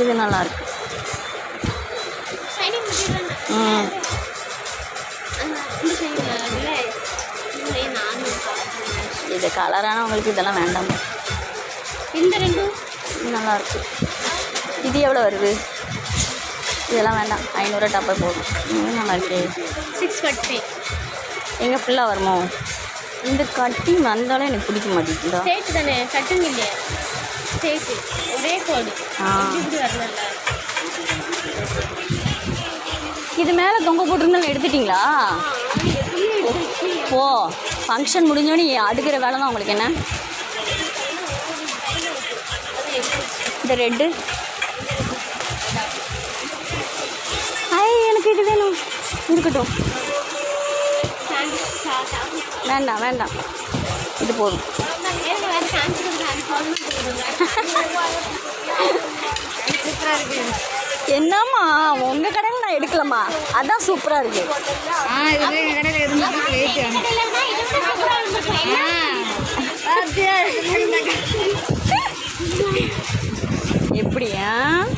இது நல்லா இருக்கு ஷைனிங் மெட்டீரியல் ம் இது கலரானவங்களுக்கு இதெல்லாம் வேண்டாம். இந்த ரெண்டும்? இது நல்லா இருக்கு இது எவ்வளோ வருது? இதெல்லாம் வேண்டாம். ஐநூறுரூவா டப்பா போதும். இது நல்லா இருக்கு சிக்ஸ் ஃபார்ட்டி எங்கே ஃபுல்லாக வருமோ? இந்த கட்டி வந்தாலும் எனக்கு பிடிக்க மாட்டேங்குதா? தானே? கட்டுங்க இல்லையா. ஸ்டேட் ஒரே கோடு இது மேலே தொங்க போட்டிருந்தாலும் எடுத்துட்டிங்களா ஓ ஃபங்க்ஷன் முடிஞ்சோடனே அடுக்கிற வேலை தான் உங்களுக்கு என்ன இந்த ரெட்டு ஐ எனக்கு இது வேணும் இருக்கட்டும் வேண்டாம் வேண்டாம் இது போதும் என்னம்மா உங்கள் கடையில் நான் எடுக்கலாமா அதான் சூப்பராக இருக்கு. எப்படியா?